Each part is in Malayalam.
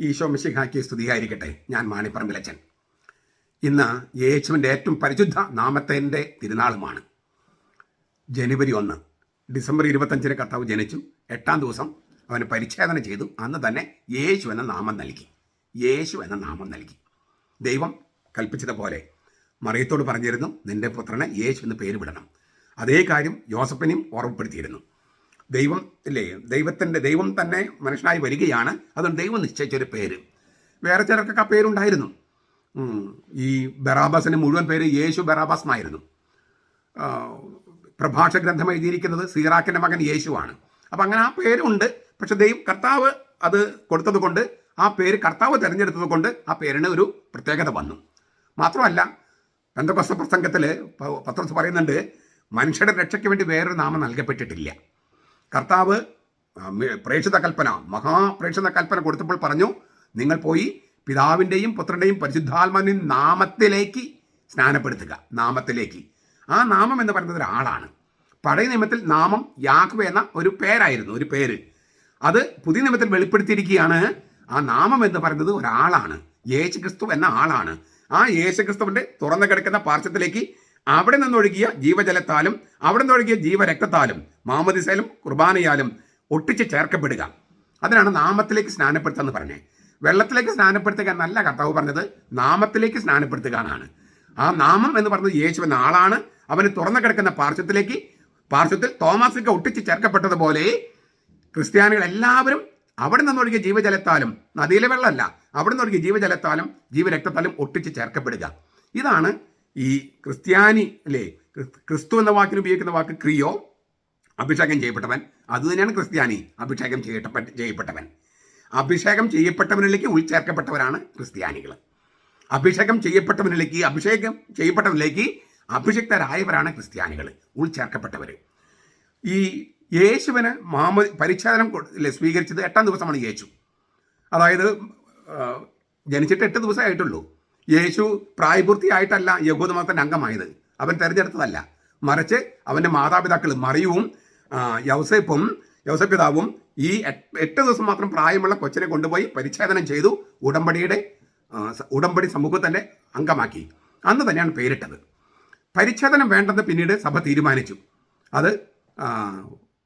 ഈശോ മിശിഹാക്കി സ്തുതിയായിരിക്കട്ടെ. ഞാൻ മാണിപ്പറമ്പിലച്ചൻ. ഇന്ന് യേശുവിന്റെ ഏറ്റവും പരിശുദ്ധ നാമത്തിന്റെ തിരുനാളുമാണ്. ജനുവരി ഒന്ന് ഡിസംബർ ഇരുപത്തഞ്ചിന് കർത്താവ് ജനിച്ചു. എട്ടാം ദിവസം അവന് പരിച്ഛേദന ചെയ്തു. അന്ന് തന്നെ യേശു എന്ന നാമം നൽകി. യേശു എന്ന നാമം നൽകി. ദൈവം കൽപ്പിച്ചതുപോലെ മറിയത്തോട് പറഞ്ഞിരുന്നു നിന്റെ പുത്രനെ യേശു എന്ന് പേര് വിടണം അതേ കാര്യം യോസഫിനെയും ഓർമ്മപ്പെടുത്തിയിരുന്നു. ദൈവം ഇല്ലേ? ദൈവത്തിന്റെ ദൈവം തന്നെ മനുഷ്യനായി വരികയാണ്. അതുകൊണ്ട് ദൈവം നിശ്ചയിച്ചൊരു പേര്. വേറെ ചിലർക്കൊക്കെ ആ പേരുണ്ടായിരുന്നു. ഈ ബറാബാസിന് മുഴുവൻ പേര് യേശു ബറാബാസ് എന്നായിരുന്നു. പ്രഭാഷ ഗ്രന്ഥം എഴുതിയിരിക്കുന്നത് സീറാക്കിന്റെ മകൻ യേശുവാണ് അപ്പം അങ്ങനെ ആ പേരുണ്ട്. പക്ഷെ ദൈവം കർത്താവ് അത് കൊടുത്തത് കൊണ്ട് ആ പേര് കർത്താവ് തിരഞ്ഞെടുത്തത് കൊണ്ട് ആ പേരിന് ഒരു പ്രത്യേകത വന്നു. മാത്രമല്ല പെന്തകോസ്ത പ്രസംഗത്തിൽ പത്രത്തിൽ പറയുന്നുണ്ട് മനുഷ്യരുടെ രക്ഷയ്ക്ക് വേണ്ടി വേറൊരു നാമം നൽകപ്പെട്ടിട്ടില്ല. കർത്താവ് പ്രേക്ഷിത കൽപ്പന മഹാപ്രേക്ഷിത കൽപ്പന കൊടുത്തപ്പോൾ പറഞ്ഞു നിങ്ങൾ പോയി പിതാവിന്റെയും പുത്രന്റെയും പരിശുദ്ധാത്മാവിന്റെയും നാമത്തിലേക്ക് സ്നാനപ്പെടുത്തുക. നാമത്തിലേക്ക്. ആ നാമം എന്ന് പറയുന്നത് ഒരാളാണ്. പഴയ നിയമത്തിൽ നാമം യാഹ്വ എന്ന ഒരു പേരായിരുന്നു ഒരു പേര്. അത് പുതിയ നിയമത്തിൽ വെളിപ്പെടുത്തിയിരിക്കുകയാണ് ആ നാമം എന്ന് പറയുന്നത് ഒരാളാണ്. യേശുക്രിസ്തു എന്ന ആളാണ്. ആ യേശു ക്രിസ്തുവിന്റെ തുറന്നു കിടക്കുന്ന പാർശ്വത്തിലേക്ക് അവിടെ നിന്നൊഴുകിയ ജീവജലത്താലും അവിടെ നിന്നൊഴുകിയ ജീവരക്തത്താലും മാമദിസയിലും കുർബാനയാലും ഒട്ടിച്ച് ചേർക്കപ്പെടുക. അതിനാണ് നാമത്തിലേക്ക് സ്നാനപ്പെടുത്തുക എന്ന് പറഞ്ഞത് വെള്ളത്തിലേക്ക് സ്നാനപ്പെടുത്തുക എന്നല്ല കർത്താവ് പറഞ്ഞത് നാമത്തിലേക്ക് സ്നാനപ്പെടുത്തുക എന്നാണ്. ആ നാമം എന്ന് പറഞ്ഞത് യേശു എന്ന ആളാണ്. അവന് തുറന്നു കിടക്കുന്ന പാർശ്വത്തിലേക്ക് പാർശ്വത്തിൽ തോമാസിക്ക് ഒട്ടിച്ച് ചേർക്കപ്പെട്ടതുപോലെ ക്രിസ്ത്യാനികൾ എല്ലാവരും അവിടെ നിന്നൊഴുകിയ ജീവജലത്താലും നദിയിലെ വെള്ളമല്ല അവിടെ നിന്നൊഴുകിയ ജീവജലത്താലും ജീവരക്തത്താലും ഒട്ടിച്ച് ചേർക്കപ്പെടുക. ഇതാണ് ഈ ക്രിസ്ത്യാനി അല്ലേ ക്രിസ്തു എന്ന വാക്കിന് ഉപയോഗിക്കുന്ന വാക്ക് ക്രിയോ അഭിഷേകം ചെയ്യപ്പെട്ടവൻ. അതുതന്നെയാണ് ക്രിസ്ത്യാനി അഭിഷേകം ചെയ്യപ്പെട്ട ചെയ്യപ്പെട്ടവൻ. അഭിഷേകം ചെയ്യപ്പെട്ടവനിലേക്ക് ഉൾച്ചേർക്കപ്പെട്ടവരാണ് ക്രിസ്ത്യാനികൾ അഭിഷേകം ചെയ്യപ്പെട്ടവനിലേക്ക് അഭിഷേകം ചെയ്യപ്പെട്ടവനിലേക്ക് അഭിഷിക്തരായവരാണ് ക്രിസ്ത്യാനികൾ ഉൾച്ചേർക്കപ്പെട്ടവർ ഈ യേശുവിന് മാമ പരിച്ഛേദനം സ്വീകരിച്ചത് എട്ടാം ദിവസമാണ് യേശു. അതായത് ജനിച്ചിട്ട് എട്ട് ദിവസമേ ആയിട്ടുള്ളൂ യേശു പ്രായപൂർത്തിയായിട്ടല്ല യഹൂദമതത്തിന്റെ അംഗമായത്. അവൻ തിരഞ്ഞെടുത്തതല്ല. മറിച്ച് അവന്റെ മാതാപിതാക്കൾ മറിയവും യൗസേപ്പും യൗസപിതാവും ഈ എട്ട് ദിവസം മാത്രം പ്രായമുള്ള കൊച്ചിനെ കൊണ്ടുപോയി പരിച്ഛേദനം ചെയ്തു ഉടമ്പടിയുടെ ഉടമ്പടി സമൂഹത്തിന്റെ അംഗമാക്കി. അന്ന് തന്നെയാണ് പേരിട്ടത്. പരിച്ഛേദനം വേണ്ടെന്ന് പിന്നീട് സഭ തീരുമാനിച്ചു. അത്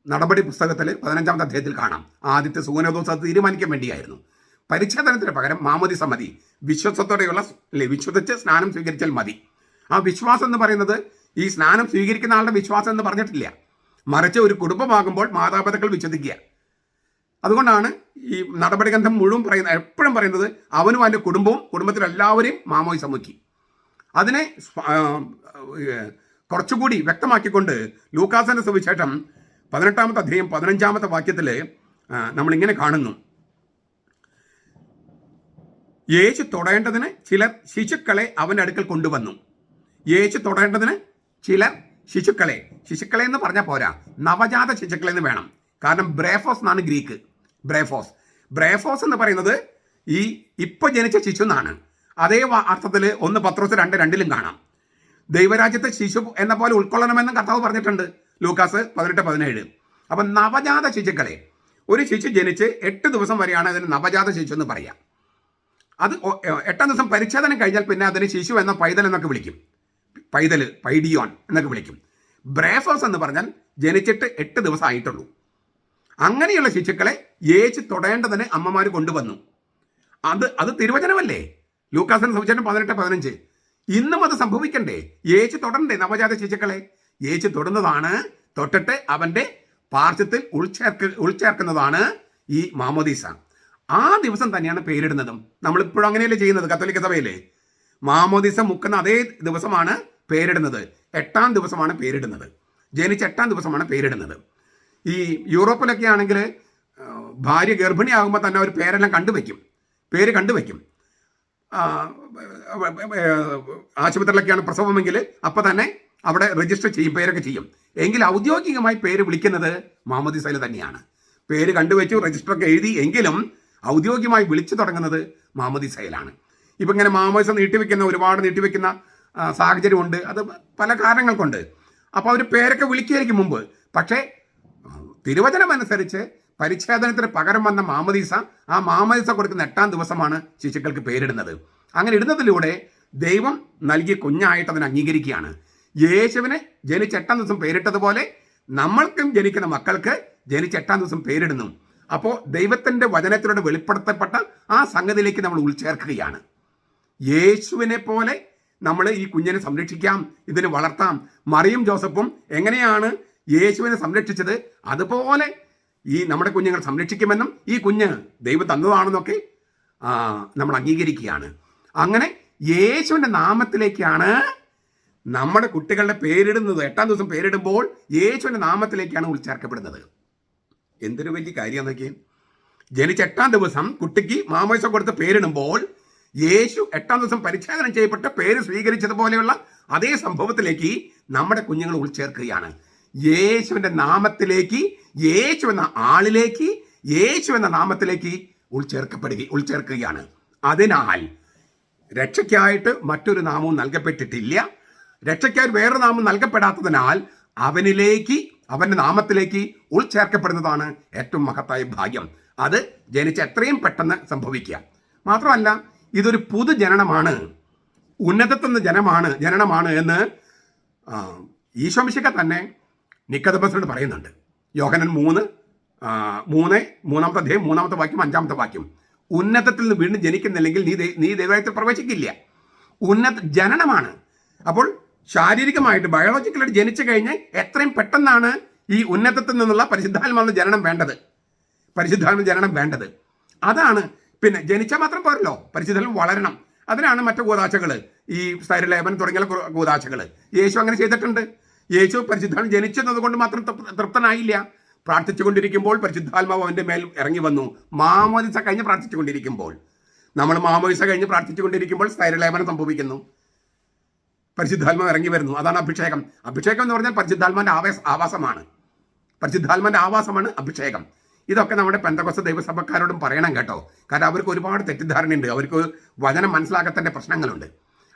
നടപടി പുസ്തകത്തിൽ പതിനഞ്ചാമത്തെ അധ്യായത്തിൽ കാണാം. ആദ്യത്തെ സൂനദോസം അത് തീരുമാനിക്കാൻ വേണ്ടിയായിരുന്നു. പരിച്ഛേദനത്തിന് പകരം മാമതി സമ്മതി വിശ്വസത്തോടെയുള്ള വിശ്വസിച്ച് സ്നാനം സ്വീകരിച്ചാൽ മതി. ആ വിശ്വാസം എന്ന് പറയുന്നത് ഈ സ്നാനം സ്വീകരിക്കുന്ന ആളുടെ വിശ്വാസം എന്ന് പറഞ്ഞിട്ടില്ല. മറിച്ച് ഒരു കുടുംബമാകുമ്പോൾ മാതാപിതാക്കൾ വിശ്വസിക്കുക. അതുകൊണ്ടാണ് ഈ നടപടി ഗ്രന്ഥം മുഴുവൻ പറയുന്ന എപ്പോഴും പറയുന്നത് അവനും അവന്റെ കുടുംബവും കുടുംബത്തിലെല്ലാവരെയും മാമോയി സമ്മതിക്കും അതിനെ കുറച്ചുകൂടി വ്യക്തമാക്കിക്കൊണ്ട് ലൂക്കാസന്റെ സുവിശേഷം പതിനെട്ടാമത്തെ അധ്യായം പതിനഞ്ചാമത്തെ വാക്യത്തിൽ നമ്മളിങ്ങനെ കാണുന്നു. യേശു തൊടേണ്ടതിന് ചിലർ ശിശുക്കളെ അവന്റെ അടുക്കൽ കൊണ്ടുവന്നു. യേശു തൊടേണ്ടതിന് ചിലർ ശിശുക്കളെ ശിശുക്കളെ എന്ന് പറഞ്ഞാൽ പോരാ. നവജാത ശിശുക്കളെ എന്ന് വേണം. കാരണം ബ്രേഫോസ് എന്നാണ് ഗ്രീക്ക്. ബ്രേഫോസ്. ബ്രേഫോസ് എന്ന് പറയുന്നത് ഈ ഇപ്പൊ ജനിച്ച ശിശു എന്നാണ്. അതേ അർത്ഥത്തിൽ ഒന്ന് പത്രോസ് രണ്ട് രണ്ടിലും കാണാം. ദൈവരാജ്യത്തെ ശിശു എന്ന പോലെ ഉൾക്കൊള്ളണമെന്നും കർത്താവ് പറഞ്ഞിട്ടുണ്ട്. ലൂക്കാസ് പതിനെട്ട് പതിനേഴ്. അപ്പം നവജാത ശിശുക്കളെ. ഒരു ശിശു ജനിച്ച് എട്ട് ദിവസം വരെയാണ് അതിന് നവജാത ശിശു എന്ന് പറയാം. അത് എട്ടാം ദിവസം പരിച്ഛേദനം കഴിഞ്ഞാൽ പിന്നെ അതിന് ശിശു എന്ന പൈതൽ എന്നൊക്കെ വിളിക്കും. പൈതൽ പൈഡിയോൺ എന്നൊക്കെ വിളിക്കും. ബ്രേഫോസ് എന്ന് പറഞ്ഞാൽ ജനിച്ചിട്ട് എട്ട് ദിവസം ആയിട്ടുള്ളൂ അങ്ങനെയുള്ള ശിശുക്കളെ ഏച്ച് തൊടേണ്ടതിന് അമ്മമാർ കൊണ്ടുവന്നു. അത് അത് തിരുവചനമല്ലേ? ലൂക്കാസൻ സുവിശേഷം പതിനെട്ട് പതിനഞ്ച്. ഇന്നും അത് സംഭവിക്കണ്ടേ? ഏച്ച് തൊടണ്ടേ നവജാത ശിശുക്കളെ? ഏച്ച് തൊടുന്നതാണ് തൊട്ടിട്ട് അവന്റെ പാർശ്വത്തിൽ ഉൾച്ചേർക്ക് ഉൾച്ചേർക്കുന്നതാണ് ഈ മാമോദീസ. ആ ദിവസം തന്നെയാണ് പേരിടുന്നതും. നമ്മളിപ്പോഴും അങ്ങനെയല്ലേ ചെയ്യുന്നത്? കത്തോലിക്ക സഭയിലെ. മാമോദീസ മുക്കുന്ന അതേ ദിവസമാണ് പേരിടുന്നത്. എട്ടാം ദിവസമാണ് പേരിടുന്നത്. ജനിച്ച എട്ടാം ദിവസമാണ് പേരിടുന്നത്. ഈ യൂറോപ്പിലൊക്കെ ആണെങ്കിൽ ഭാര്യ ഗർഭിണിയാകുമ്പോൾ തന്നെ അവർ പേരെല്ലാം കണ്ടുവയ്ക്കും പേര് കണ്ടുവയ്ക്കും ആശുപത്രിയിലൊക്കെയാണ് പ്രസവമെങ്കിൽ അപ്പോൾ തന്നെ അവിടെ രജിസ്റ്റർ ചെയ്യും പേരൊക്കെ ചെയ്യും. എങ്കിൽ ഔദ്യോഗികമായി പേര് വിളിക്കുന്നത് മാമോദിസയിൽ തന്നെയാണ്. പേര് കണ്ടുവച്ചു രജിസ്റ്ററൊക്കെ എഴുതി എങ്കിലും ഔദ്യോഗികമായി വിളിച്ചു തുടങ്ങുന്നത് മുഹമ്മദ് സൈലാണ് ഇപ്പം ഇങ്ങനെ മാമോദിസ നീട്ടിവെക്കുന്ന ഒരുപാട് നീട്ടിവെക്കുന്ന സാഹചര്യമുണ്ട്. അത് പല കാരണങ്ങൾ കൊണ്ട് അപ്പോൾ അവർ പേരൊക്കെ വിളിക്കുകയായിരിക്കും മുമ്പ്. പക്ഷേ തിരുവചനം അനുസരിച്ച് പരിച്ഛേദനത്തിന് പകരം വന്ന മാമദീസ ആ മാമദീസ കൊടുക്കുന്ന എട്ടാം ദിവസമാണ് ശിശുക്കൾക്ക് പേരിടുന്നത്. അങ്ങനെ ഇടുന്നതിലൂടെ ദൈവം നൽകിയ കുഞ്ഞായിട്ട് അതിനെ അംഗീകരിക്കുകയാണ്. യേശുവിനെ ജനിച്ച എട്ടാം ദിവസം പേരിട്ടതുപോലെ നമ്മൾക്കും ജനിക്കുന്ന മക്കൾക്ക് ജനിച്ച എട്ടാം ദിവസം പേരിടുന്നു. അപ്പോൾ ദൈവത്തിന്റെ വചനത്തിലൂടെ വെളിപ്പെടുത്തപ്പെട്ട ആ സംഗതിയിലേക്ക് നമ്മൾ ഉൾച്ചേർക്കുകയാണ്. യേശുവിനെ പോലെ നമ്മൾ ഈ കുഞ്ഞിനെ സംരക്ഷിക്കാം ഇതിനെ വളർത്താം. മറിയും ജോസഫും എങ്ങനെയാണ് യേശുവിനെ സംരക്ഷിച്ചത്? അതുപോലെ ഈ നമ്മുടെ കുഞ്ഞുങ്ങൾ സംരക്ഷിക്കുമെന്നും ഈ കുഞ്ഞ് ദൈവം തന്നതാണെന്നൊക്കെ നമ്മൾ അംഗീകരിക്കുകയാണ്. അങ്ങനെ യേശുവിന്റെ നാമത്തിലേക്കാണ് നമ്മുടെ കുട്ടികളുടെ പേരിടുന്നത്. എട്ടാം ദിവസം പേരിടുമ്പോൾ യേശുവിന്റെ നാമത്തിലേക്കാണ് ഉൾച്ചേർക്കപ്പെടുന്നത്. എന്തൊരു വലിയ കാര്യം നോക്കിയേ. ജനിച്ച എട്ടാം ദിവസം കുട്ടിക്ക് മാമോയിസം കൊടുത്ത പേരിടുമ്പോൾ യേശു എട്ടാം ദിവസം പരിച്ഛേദനം ചെയ്യപ്പെട്ട പേര് സ്വീകരിച്ചതുപോലെയുള്ള അതേ സംഭവത്തിലേക്ക് നമ്മുടെ കുഞ്ഞുങ്ങൾ ഉൾച്ചേർക്കുകയാണ്. യേശുവിന്റെ നാമത്തിലേക്ക് യേശു എന്ന ആളിലേക്ക് യേശു എന്ന നാമത്തിലേക്ക് ഉൾച്ചേർക്കപ്പെടുക ഉൾച്ചേർക്കുകയാണ്. അതിനാൽ രക്ഷയ്ക്കായിട്ട് മറ്റൊരു നാമവും നൽകപ്പെട്ടിട്ടില്ല. രക്ഷയ്ക്കായി വേറൊരു നാമം നൽകപ്പെടാത്തതിനാൽ അവനിലേക്ക് അവന്റെ നാമത്തിലേക്ക് ഉൾച്ചേർക്കപ്പെടുന്നതാണ് ഏറ്റവും മഹത്തായ ഭാഗ്യം. അത് ജനിച്ച എത്രയും പെട്ടെന്ന് സംഭവിക്കുക. മാത്രമല്ല ഇതൊരു പുതുജനനമാണ്. ഉന്നതത്തുന്ന ജനമാണ് ജനനമാണ് എന്ന് ഈശോമിശിക്ക തന്നെ നിക്കതബസിനോട് പറയുന്നുണ്ട്. യോഹനൻ മൂന്ന് മൂന്ന് മൂന്നാമത്തെ അധ്യായം മൂന്നാമത്തെ വാക്യം അഞ്ചാമത്തെ വാക്യം. ഉന്നതത്തിൽ നിന്ന് വീണ്ടും ജനിക്കുന്നില്ലെങ്കിൽ നീ നീ ദൈവത്തിൽ പ്രവേശിക്കില്ല. ഉന്നത ജനനമാണ്. അപ്പോൾ ശാരീരികമായിട്ട് ബയോളജിക്കലായിട്ട് ജനിച്ചു കഴിഞ്ഞാൽ എത്രയും പെട്ടെന്നാണ് ഈ ഉന്നതത്തിൽ നിന്നുള്ള പരിശുദ്ധാത്മാവിന് ജനനം വേണ്ടത്. പരിശുദ്ധാത്മ ജനനം വേണ്ടത്. അതാണ്. പിന്നെ ജനിച്ചാൽ മാത്രം പോരല്ലോ. പരിശുദ്ധം വളരണം. അതിനാണ് മറ്റു ഗോദാശകൾ ഈ സ്ഥൈര്യലേപൻ തുടങ്ങിയ ഗോദാശകൾ യേശു അങ്ങനെ ചെയ്തിട്ടുണ്ട്. യേശു പരിശുദ്ധാത്മ ജനിച്ചത് കൊണ്ട് മാത്രം തൃപ്തനായില്ല. പ്രാർത്ഥിച്ചുകൊണ്ടിരിക്കുമ്പോൾ പരിശുദ്ധാത്മാവ് അവന്റെ മേൽ ഇറങ്ങി വന്നു. മാമോദിസ കഴിഞ്ഞ് പ്രാർത്ഥിച്ചുകൊണ്ടിരിക്കുമ്പോൾ. നമ്മൾ മാമോദിസ കഴിഞ്ഞ് പ്രാർത്ഥിച്ചുകൊണ്ടിരിക്കുമ്പോൾ സ്ഥൈര്യലേപനം സംഭവിക്കുന്നു. പരിശുദ്ധാത്മാവ് ഇറങ്ങി വരുന്നു. അതാണ് അഭിഷേകം. അഭിഷേകം എന്ന് പറഞ്ഞാൽ പരിശുദ്ധാത്മാന്റെ ആവേശ ആവാസമാണ്. പരിശുദ്ധാത്മാന്റെ ആവാസമാണ് അഭിഷേകം. ഇതൊക്കെ നമ്മുടെ പെന്തകൊസ്ത ദൈവസഭക്കാരോടും പറയണം കേട്ടോ. കാരണം അവർക്ക് ഒരുപാട് തെറ്റിദ്ധാരണയുണ്ട്. അവർക്ക് വചനം മനസ്സിലാക്കത്തന്റെ പ്രശ്നങ്ങളുണ്ട്.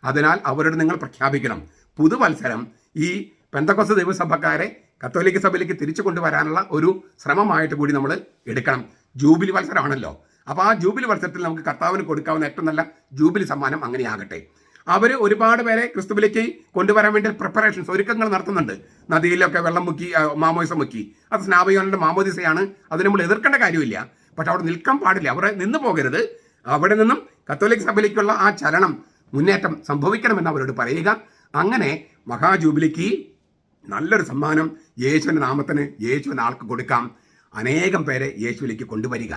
അതിനാൽ അവരോട് നിങ്ങൾ പ്രഖ്യാപിക്കണം. പുതുവത്സരം ഈ പെന്തകൊസ്ത ദൈവസഭക്കാരെ കത്തോലിക്ക സഭയിലേക്ക് തിരിച്ചു കൊണ്ടുവരാനുള്ള ഒരു ശ്രമമായിട്ട് കൂടി നമ്മൾ എടുക്കണം. ജൂബിലി മത്സരമാണല്ലോ അപ്പോൾ ആ ജൂബിലി മത്സരത്തിൽ നമുക്ക് കർത്താവിന് കൊടുക്കാവുന്ന ഏറ്റവും നല്ല ജൂബിലി സമ്മാനം അങ്ങനെയാകട്ടെ. അവർ ഒരുപാട് പേരെ ക്രിസ്തുവിലേക്ക് കൊണ്ടുവരാൻ വേണ്ടി പ്രിപ്പറേഷൻസ് ഒരുക്കങ്ങൾ നടത്തുന്നുണ്ട്. നദിയിലൊക്കെ വെള്ളം മുക്കി മാമോദിസം മുക്കി. അത് സ്നാപയോന്റെ മാമോദിസയാണ്. അതിന് നമ്മൾ എതിർക്കേണ്ട കാര്യമില്ല. പക്ഷെ അവിടെ നിൽക്കാൻ പാടില്ല. അവിടെ നിന്ന് പോകരുത്. അവിടെ നിന്നും കത്തോലിക് സഭയിലേക്കുള്ള ആ ചലനം മുന്നേറ്റം സംഭവിക്കണമെന്ന് അവരോട് പറയുക. അങ്ങനെ മഹാജൂബിലിക്ക് നല്ലൊരു സമ്മാനം യേശുവിന്റെ നാമത്തിന് യേശുവിന് ആൾക്ക് കൊടുക്കാം. അനേകം പേരെ യേശുവിലേക്ക് കൊണ്ടുവരിക.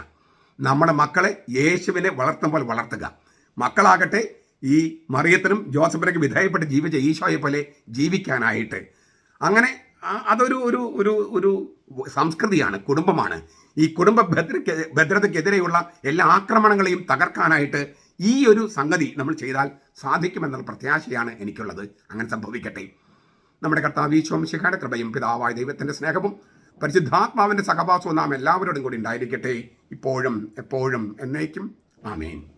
നമ്മുടെ മക്കളെ യേശുവിനെ വളർത്തുമ്പോൾ വളർത്തുക. മക്കളാകട്ടെ ഈ മറിയത്തിനും ജോസഫിനൊക്കെ വിധേയപ്പെട്ട് ജീവിച്ച ഈശോയെ പോലെ ജീവിക്കാനായിട്ട്. അങ്ങനെ അതൊരു ഒരു ഒരു ഒരു സംസ്കൃതിയാണ് കുടുംബമാണ്. ഈ കുടുംബ ഭദ്രയ്ക്ക് ഭദ്രതയ്ക്കെതിരെയുള്ള എല്ലാ ആക്രമണങ്ങളെയും തകർക്കാനായിട്ട് ഈ ഒരു സംഗതി നമ്മൾ ചെയ്താൽ സാധിക്കുമെന്നുള്ള പ്രത്യാശയാണ് എനിക്കുള്ളത്. അങ്ങനെ സംഭവിക്കട്ടെ. നമ്മുടെ കർത്താവ് ഈശോംശിഖാന്റെ കൃപയും പിതാവായ ദൈവത്തിന്റെ സ്നേഹവും പരിശുദ്ധാത്മാവിന്റെ സഹവാസവും നാം എല്ലാവരോടും കൂടി ഉണ്ടായിരിക്കട്ടെ. ഇപ്പോഴും എപ്പോഴും എന്നേക്കും. ആമേൻ.